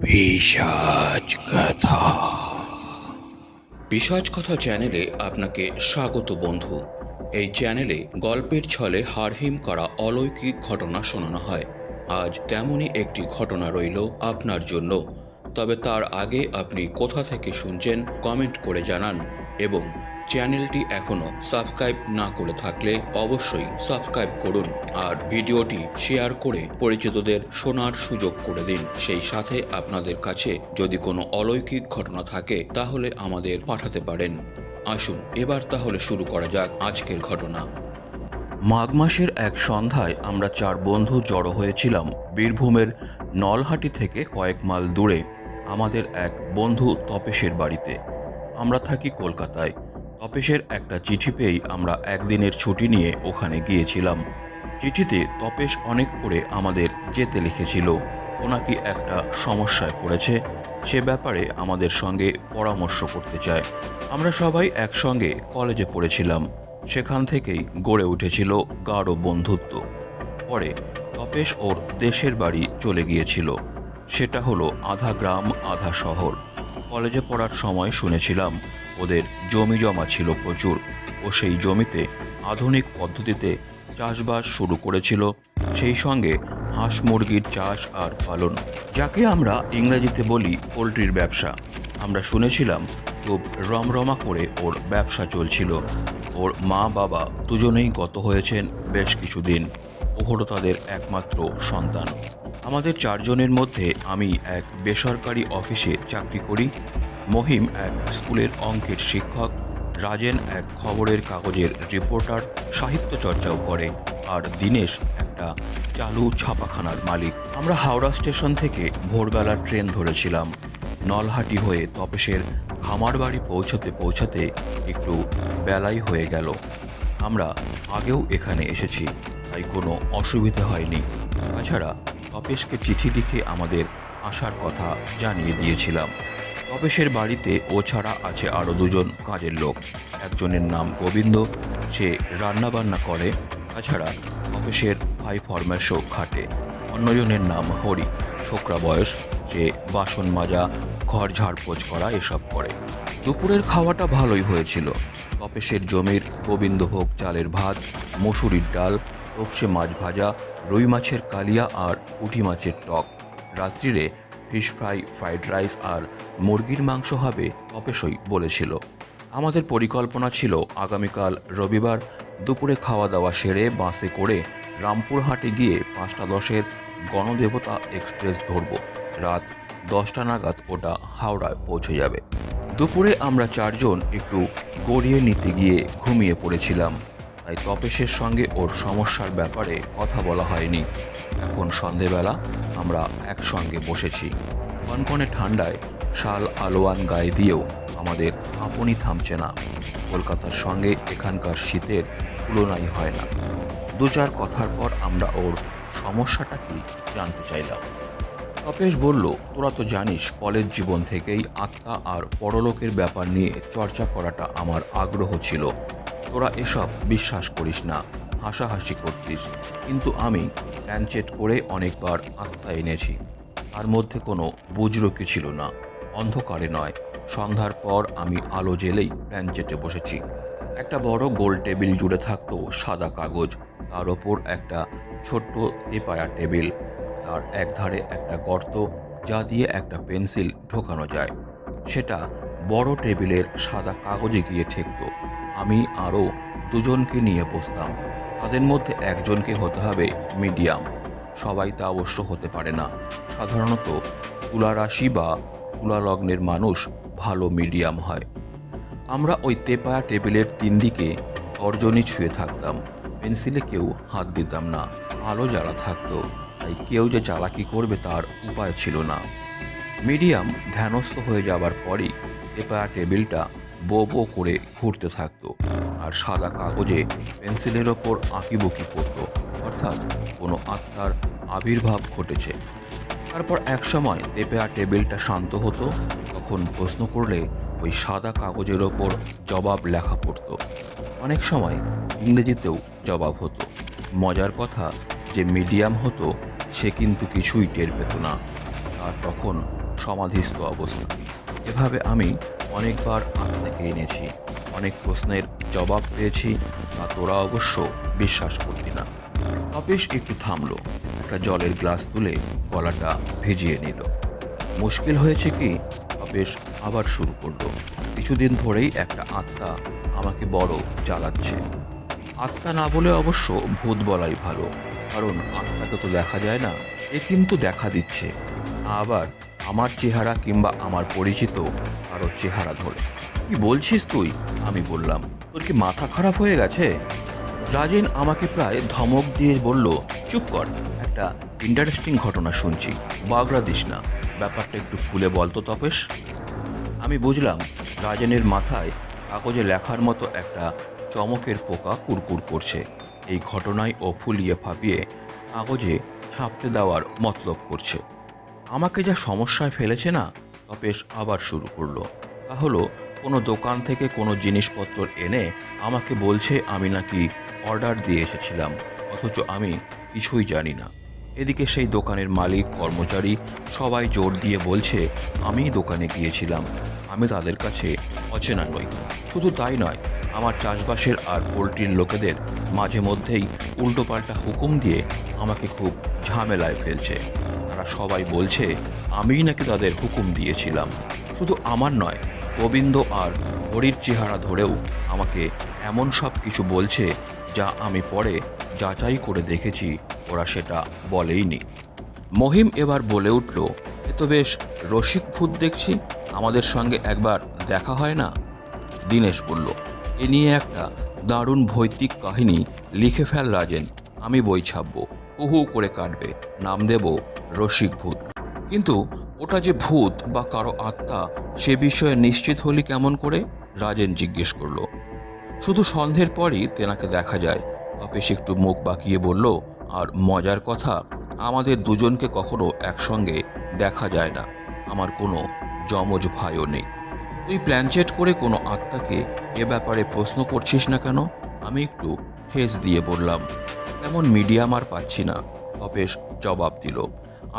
পিশাচ কথা। পিসাজ কথা চ্যানেলে আপনাকে স্বাগত বন্ধু। এই চ্যানেলে গল্পের ছলে হারহিম করা অলৌকিক ঘটনা শোনানো হয়। আজ তেমনই একটি ঘটনা রইল আপনার জন্য। তবে তার আগে আপনি কোথা থেকে শুনছেন কমেন্ট করে জানান এবং চ্যানেলটি এখনও সাবস্ক্রাইব না করে থাকলে অবশ্যই সাবস্ক্রাইব করুন আর ভিডিওটি শেয়ার করে পরিচিতদের শোনার সুযোগ করে দিন। সেই সাথে আপনাদের কাছে যদি কোনো অলৌকিক ঘটনা থাকে, তাহলে আমাদের পাঠাতে পারেন। আসুন, এবার তাহলে শুরু করা যাক আজকের ঘটনা। মাঘ মাসের এক সন্ধ্যায় আমরা চার বন্ধু জড়ো হয়েছিলাম বীরভূমের নলহাটি থেকে কয়েক মাইল দূরে, আমাদের এক বন্ধু তপেশের বাড়িতে। আমরা থাকি কলকাতায়। তপেশের একটা চিঠি পেয়েই আমরা একদিনের ছুটি নিয়ে ওখানে গিয়েছিলাম। চিঠিতে তপেশ অনেক করে আমাদের যেতে লিখেছিল। ওনাকি একটা সমস্যায় পড়েছে, সে ব্যাপারে আমাদের সঙ্গে পরামর্শ করতে চায়। আমরা সবাই একসঙ্গে কলেজে পড়েছিলাম। সেখান থেকেই গড়ে উঠেছিল গাঢ় বন্ধুত্ব। পরে তপেশ ওর দেশের বাড়ি চলে গিয়েছিল। সেটা হলো আধা গ্রাম, আধা শহর। কলেজে পড়ার সময় শুনেছিলাম, ওদের জমি জমা ছিল প্রচুর ও সেই জমিতে আধুনিক পদ্ধতিতে চাষবাস শুরু করেছিল। সেই সঙ্গে হাঁস মুরগির চাষ আর পালন, যাকে আমরা ইংরেজিতে বলি পোলট্রির ব্যবসা। আমরা শুনেছিলাম, খুব রমরমা করে ওর ব্যবসা চলছিল। ওর মা বাবা দুজনেই গত হয়েছেন বেশ কিছুদিন ও হলো তাদের একমাত্র সন্তান। আমাদের চারজনের মধ্যে আমি এক বেসরকারি অফিসে চাকরি করি, মহিম এক স্কুলের অঙ্কের শিক্ষক, রাজেন এক খবরের কাগজের রিপোর্টার, সাহিত্য চর্চাও করে, আর দীনেশ একটা চালু ছাপাখানার মালিক। আমরা হাওড়া স্টেশন থেকে ভোরবেলা ট্রেন ধরেছিলাম। নলহাটি হয়ে তপেশের খামার বাড়ি পৌঁছতে পৌঁছাতে একটু বেলাই হয়ে গেল। আমরা আগেও এখানে এসেছি, তাই কোনো অসুবিধা হয়নি। তাছাড়া তপেশকে চিঠি লিখে আমাদের আসার কথা জানিয়ে দিয়েছিলাম। তপেশের বাড়িতে ও ছাড়া আছে আরও দুজন কাজের লোক। একজনের নাম গোবিন্দ, সে রান্নাবান্না করে, তাছাড়া তপেশের ভাই ফরমেশও খাটে। অন্যজনের নাম হরি, ছোকরা বয়স, সে বাসন মাজা, ঘর ঝাড়পোছ করা, এসব করে। দুপুরের খাওয়াটা ভালোই হয়েছিল। তপেশের জমির গোবিন্দ গোবিন্দভোগ চালের ভাত, মসুরির ডাল তপসে মাছ ভাজা, রুই মাছের কালিয়া আর পুঁটি মাছের টক। রাত্রিরে ফিশ ফ্রাই ফ্রাইড রাইস আর মুরগির মাংস হবে তপেশই বলেছিল। আমাদের পরিকল্পনা ছিল আগামীকাল রবিবার দুপুরে খাওয়া দাওয়া সেরে বাসে করে রামপুরহাটে গিয়ে পাঁচটা দশের গণদেবতা এক্সপ্রেস ধরব। রাত দশটা নাগাদ ওটা হাওড়ায় পৌঁছে যাবে। দুপুরে আমরা চারজন একটু গড়িয়ে নিতে গিয়ে ঘুমিয়ে পড়েছিলাম। তাই তপেশের সঙ্গে ওর সমস্যার ব্যাপারে কথা বলা হয়নি। এখন সন্ধেবেলা, আমরা একসঙ্গে বসেছি। কনকনে ঠান্ডায় শাল আলোয়ান গায়ে দিয়েও আমাদের আপনি থামছে না। কলকাতার সঙ্গে এখানকার শীতের তুলনাই হয় না। দু চার কথার পর আমরা ওর সমস্যাটা কি জানতে চাইলাম। তপেশ বলল, তোরা তো জানিস, কলেজ জীবন থেকেই আত্মা আর পরলোকের ব্যাপার নিয়ে চর্চা করাটা আমার আগ্রহ ছিল। তোরা এসব বিশ্বাস করিস না। হাসাহাসি করতিস। কিন্তু আমি প্যানচেট করে অনেকবার আত্মা এনেছি। তার মধ্যে কোনো বুজরকি ছিল না। অন্ধকারে নয়। সন্ধ্যার পর আমি আলো জেলেই প্যানচেটে বসেছি। একটা বড় গোল টেবিল জুড়ে থাকতো সাদা কাগজ। তার ওপর একটা ছোট্ট তেপায়া টেবিল। তার এক ধারে একটা গর্ত যা দিয়ে একটা পেন্সিল ঢোকানো যায়। সেটা বড় টেবিলের সাদা কাগজে গিয়ে ঠেকত। আমি আরও দুজনকে নিয়ে বসতাম। তাদের মধ্যে একজনকে হতে হবে মিডিয়াম। সবাই তা অবশ্য হতে পারে না। সাধারণত তুলা রাশি বা তুলা লগ্নের মানুষ ভালো মিডিয়াম হয়। আমরা ওই তেপায়া টেবিলের তিন দিকে তর্জনী ছুঁয়ে থাকতাম। পেন্সিলে কেউ হাত দিতাম না। আলো জ্বালা থাকতো, তাই কেউ যে চালাকি করবে তার উপায় ছিল না। মিডিয়াম ধ্যানস্থ হয়ে যাবার পরই তেপায়া টেবিলটা বো বো করে ঘুরতে থাকতো আর সাদা কাগজে পেন্সিলের ওপর আঁকিবুকি পড়তো অর্থাৎ কোনো আত্মার আবির্ভাব ঘটেছে। তারপর এক একসময় তেপেয়া টেবিলটা শান্ত হতো, তখন প্রশ্ন করলে ওই সাদা কাগজের ওপর জবাব লেখা পড়তো। অনেক সময় ইংরেজিতেও জবাব হতো। মজার কথা, যে মিডিয়াম হতো, সে কিন্তু কিছুই টের পেত না। আর তখন সমাধিস্থ অবস্থা। এভাবে আমি অনেকবার আত্মাকে এনেছি। অনেক প্রশ্নের জবাব পেয়েছি তা তোরা অবশ্য বিশ্বাস করতি না। তপেশ একটু থামলো। একটা জলের গ্লাস তুলে গলাটা ভিজিয়ে নিল। মুশকিল হয়েছে কি? তপেশ আবার শুরু করল। কিছুদিন ধরেই একটা আত্মা আমাকে বড় জ্বালাচ্ছে। আত্মা না বলে অবশ্য ভূত বলাই ভালো, কারণ আত্মাকে তো দেখা যায় না, এ কিন্তু দেখা দিচ্ছে। আবার আমার চেহারা কিংবা আমার পরিচিত কারও চেহারা ধরে। কি বলছিস তুই? আমি বললাম, তোর কি মাথা খারাপ হয়ে গেছে? রাজেন আমাকে প্রায় ধমক দিয়ে বলল, চুপ কর, একটা ইন্টারেস্টিং ঘটনা শুনছি, বাগড়া দিস না, ব্যাপারটা একটু খুলে বলতো তপেশ আমি বুঝলাম, রাজেনের মাথায় কাগজে লেখার মতো একটা চমকের পোকা কুরকুর করছে। এই ঘটনায় ও ফুলিয়ে ফাঁপিয়ে কাগজে ছাপতে দেওয়ার মতলব করছে। আমাকে যা সমস্যায় ফেলেছে না তপেশ আবার শুরু করল। তা হলো, কোনো দোকান থেকে কোনো জিনিসপত্র এনে আমাকে বলছে আমি নাকি অর্ডার দিয়ে এসেছিলাম, অথচ আমি কিছুই জানি না। এদিকে সেই দোকানের মালিক, কর্মচারী সবাই জোর দিয়ে বলছে আমিই দোকানে গিয়েছিলাম, আমি তাদের কাছে অচেনা নই। শুধু তাই নয়, আমার চাষবাসের আর পোলট্রির লোকেদের মাঝে মধ্যেই উল্টোপাল্টা হুকুম দিয়ে আমাকে খুব ঝামেলায় ফেলছে। তারা সবাই বলছে, আমিই নাকি তাদের হুকুম দিয়েছিলাম। শুধু আমার নয়, গোবিন্দ আর হরির চেহারা ধরেও আমাকে এমন সব কিছু বলছে যা আমি পরে যাচাই করে দেখেছি, ওরা সেটা বলেইনি। মহিম এবার বলে উঠল, এ তো বেশ রসিক ভূত দেখছি, আমাদের সঙ্গে একবার দেখা হয় না? দীনেশ বলল, এ নিয়ে একটা দারুণ ভৌতিক কাহিনী লিখে ফেল রাজেন, আমি বই ছাপবো। হু হু করে কাটবে। নাম দেব রসিক ভূত। কিন্তু ওটা যে ভূত বা কারও আত্মা, সে বিষয়ে নিশ্চিত হলি কেমন করে? রাজেন জিজ্ঞেস করল। শুধু সন্ধ্যের পরই তেনাকে দেখা যায়। তপেশ একটু মুখ বাঁকিয়ে বলল, আর মজার কথা, আমাদের দুজনকে কখনো একসঙ্গে দেখা যায় না। আমার কোনো যমজ ভাইও নেই। তুই প্ল্যানচেট করে কোনো আত্মাকে এ ব্যাপারে প্রশ্ন করছিস না কেন? আমি একটু ফেস দিয়ে বললাম তেমন মিডিয়াম আর পাচ্ছি না তপেশ জবাব দিল।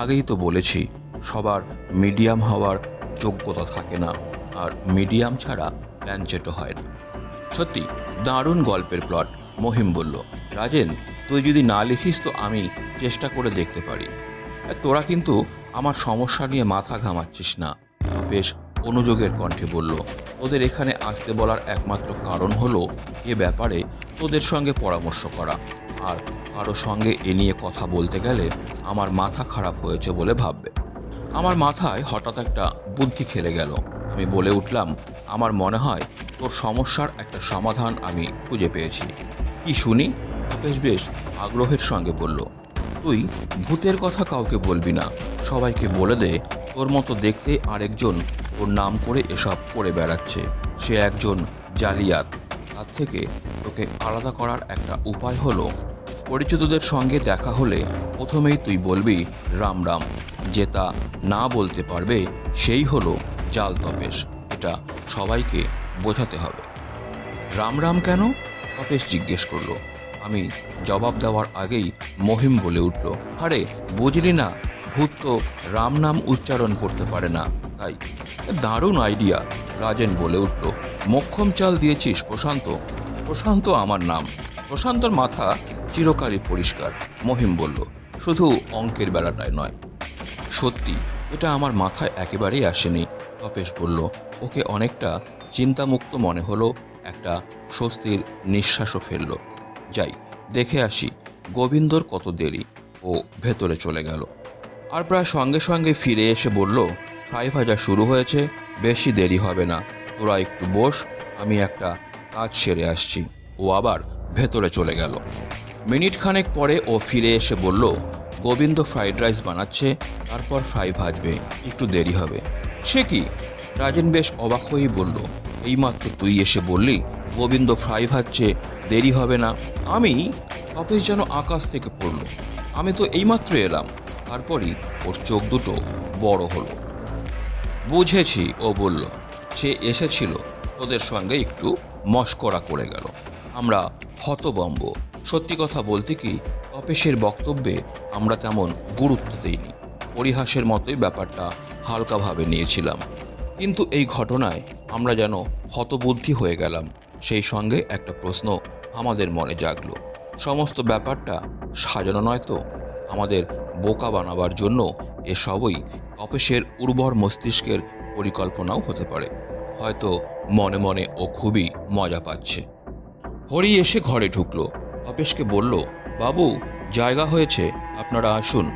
আগেই তো বলেছি, সবার মিডিয়াম হওয়ার যোগ্যতা থাকে না, আর মিডিয়াম ছাড়া প্ল্যানচেটও হয় না। সত্যি, দারুণ গল্পের প্লট, মহিম বলল। রাজেন, তুই যদি না লিখিস তো আমি চেষ্টা করে দেখতে পারি। তোরা কিন্তু আমার সমস্যা নিয়ে মাথা ঘামাচ্ছিস না বেশ অনুযোগের কণ্ঠে বলল। ওদের এখানে আসতে বলার একমাত্র কারণ হলো এ ব্যাপারে তোদের সঙ্গে পরামর্শ করা। আর কারও সঙ্গে এ নিয়ে কথা বলতে গেলে আমার মাথা খারাপ হয়েছে বলে ভাববে। আমার মাথায় হঠাৎ একটা বুদ্ধি খেলে গেল। আমি বলে উঠলাম, আমার মনে হয় তোর সমস্যার একটা সমাধান আমি খুঁজে পেয়েছি। কি শুনি? বেশ বেশ, আগ্রহের সঙ্গে বলল, তুই ভূতের কথা কাউকে বলবি না। সবাইকে বলে দে, তোর মতো দেখতে আরেকজন ওর নাম করে এসব করে বেড়াচ্ছে। সে একজন জালিয়াত। তার থেকে তোকে আলাদা করার একটা উপায় হলো পরিচিতদের সঙ্গে দেখা হলে প্রথমেই তুই বলবি, রাম রাম। যে তা না বলতে পারবে, সেই হলো জাল তপেশ। এটা সবাইকে বোঝাতে হবে। রাম রাম কেন? তপেশ জিজ্ঞেস করল। আমি জবাব দেওয়ার আগেই মহিম বলে উঠল, আরে, বুঝলি না, ভূত তো রাম নাম উচ্চারণ করতে পারে না, তাই দারুণ আইডিয়া রাজেন বলে উঠল। মক্ষম চাল দিয়েছিস, প্রশান্ত। প্রশান্ত আমার নাম। প্রশান্তর মাথা চিরকালই পরিষ্কার, মহিম বলল, শুধু অঙ্কের বেলাটায় নয়। সত্যি, এটা আমার মাথায় একেবারেই আসেনি। তপেশ বলল, ওকে অনেকটা চিন্তামুক্ত মনে হলো, একটা স্বস্তির নিঃশ্বাসও ফেলল। যাই, দেখে আসি, গোবিন্দর কত দেরি, ও ভেতরে চলে গেল। আর প্রায় সঙ্গে সঙ্গে ফিরে এসে বলল, ফ্রাই ভাজা শুরু হয়েছে, বেশি দেরি হবে না। তোরা একটু বস, আমি একটা কাজ সেরে আসছি। ও আবার ভেতরে চলে গেল। মিনিট খানেক পরে ও ফিরে এসে বলল, গোবিন্দ ফ্রাইড রাইস বানাচ্ছে, তারপর ফ্রাই ভাজবে, একটু দেরি হবে। সে কি? রাজেন বেশ অবাক হয়েই বলল, এইমাত্র তুই এসে বললি, গোবিন্দ ফ্রাই ভাজছে, দেরি হবে না। আমি অফিস যেন আকাশ থেকে পড়ল। আমি তো এইমাত্র এলাম। তারপরই ওর চোখ দুটো বড় হলো। বুঝেছি, ও বলল, সে এসেছিল। তোদের সঙ্গে একটু মস্করা করে গেল। আমরা হতবম্ব। সত্যি কথা বলতে কি অফিসের বক্তব্যে আমরা তেমন গুরুত্ব দিইনি। পরিহাসের মতোই ব্যাপারটা হালকাভাবে নিয়েছিলাম। কিন্তু এই ঘটনায় আমরা যেন হতবুদ্ধি হয়ে গেলাম, সেই সঙ্গে একটা প্রশ্ন আমাদের মনে জাগলো। সমস্ত ব্যাপারটা সাজানো নয় তো? আমাদের বোকা বানাবার জন্য এসবই অপেশের উর্বর মস্তিষ্কের পরিকল্পনাও হতে পারে। হয়তো মনে মনে ও খুবই মজা পাচ্ছে। হরি এসে ঘরে ঢুকলো। তপেশকে বলল, বাবু, জায়গা হয়েছে, আপনারা আসুন।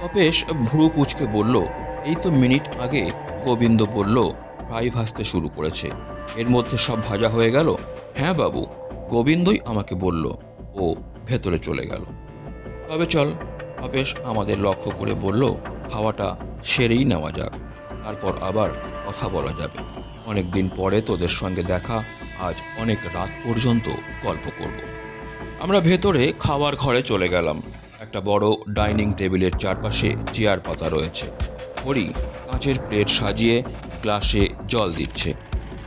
তপেশ ভ্রু কুচকে বলল, এই তো মিনিট আগে গোবিন্দ বলল, ফ্রাই ভাজতে শুরু করেছে। এর মধ্যে সব ভাজা হয়ে গেল? হ্যাঁ বাবু। গোবিন্দই আমাকে বলল, ও ভেতরে চলে গেল। তবে চল। তপেশ আমাদের লক্ষ্য করে বলল, খাওয়াটা সেরেই নেওয়া যাক, তারপর আবার কথা বলা যাবে। অনেক দিন পরে তোদের সঙ্গে দেখা, আজ অনেক রাত পর্যন্ত গল্প করব। আমরা ভেতরে খাওয়ার ঘরে চলে গেলাম। একটা বড় ডাইনিং টেবিলের চারপাশে চেয়ার পাতা রয়েছে। হরি কাঁচের প্লেট সাজিয়ে গ্লাসে জল দিচ্ছে।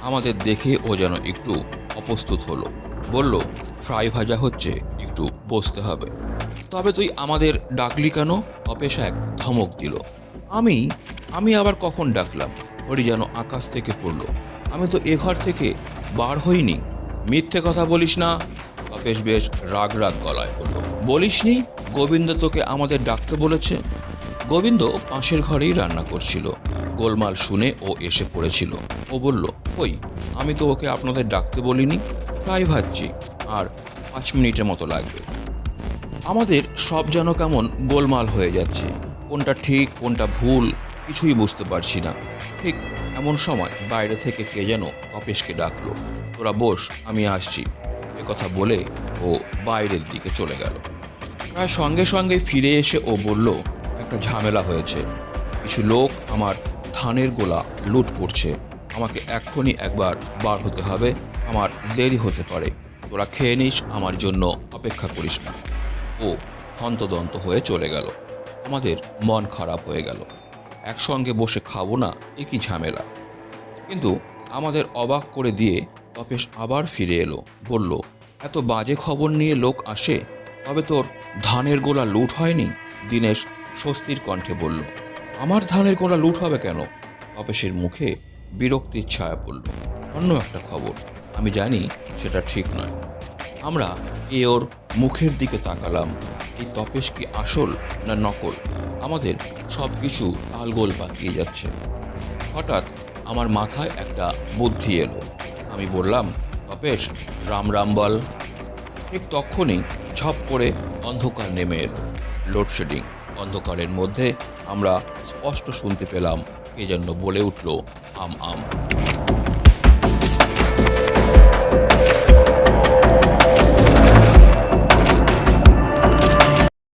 আমাদের দেখে ও যেন একটু অপ্রস্তুত হলো। বলল, ফ্রাই ভাজা হচ্ছে, একটু বসতে হবে। তবে তুই আমাদের ডাকলি কেন? অপেশ এক ধমক দিল। আমি আমি আবার কখন ডাকলাম? হরি যেন আকাশ থেকে পড়ল। আমি তো এ ঘর থেকে বার হইনি। মিথ্যে কথা বলিস না। অপেশ বেশ রাগ রাগ গলায় বলল, বলিসনি, গোবিন্দ তোকে আমাদের ডাকতে বলেছে? গোবিন্দ পাশের ঘরেই রান্না করছিল। গোলমাল শুনে ও এসে পড়েছিল। ও বলল, কই, আমি তো ওকে আপনাদের ডাকতে বলিনি। ফ্রাই ভাজছি আর পাঁচ মিনিটের মতো লাগবে। আমাদের সব যেন কেমন গোলমাল হয়ে যাচ্ছে। কোনটা ঠিক, কোনটা ভুল, কিছুই বুঝতে পারছি না। ঠিক এমন সময় বাইরে থেকে কে যেন অপেশকে ডাকলো, তোরা বস, আমি আসছি। কথা বলে ও বাইরের দিকে চলে গেল। প্রায় সঙ্গে সঙ্গে ফিরে এসে ও বলল, একটা ঝামেলা হয়েছে। কিছু লোক আমার ধানের গোলা লুট করছে। আমাকে এক্ষুনি একবার বার হতে হবে। আমার দেরি হতে পারে। তোরা খেয়ে নিস, আমার জন্য অপেক্ষা করিস না। ও হন্তদন্ত হয়ে চলে গেল। আমাদের মন খারাপ হয়ে গেল। একসঙ্গে বসে খাব না, এ কি ঝামেলা? কিন্তু আমাদের অবাক করে দিয়ে তপেশ আবার ফিরে এলো, বলল, এত বাজে খবর নিয়ে লোক আসে? তবে তোর ধানের গোলা লুট হয়নি? দিনেশ স্বস্তির কণ্ঠে বলল, আমার ধানের গোলা লুট হবে কেন? তপেশের মুখে বিরক্তির ছায়া পড়ল। অন্য একটা খবর, আমি জানি সেটা ঠিক নয়। আমরা এ ওর মুখের দিকে তাকালাম, এই তপেশ কি আসল না নকল? আমাদের সব কিছু তালগোল পাকিয়ে যাচ্ছে। হঠাৎ আমার মাথায় একটা বুদ্ধি এলো। আমি বললাম তপেশ রাম রাম বল। ঠিক তখনই ঝপ করে অন্ধকার নেমে এলো। লোডশেডিং অন্ধকারের মধ্যে আমরা স্পষ্ট শুনতে পেলাম এজন্য বলে উঠল, আম আম।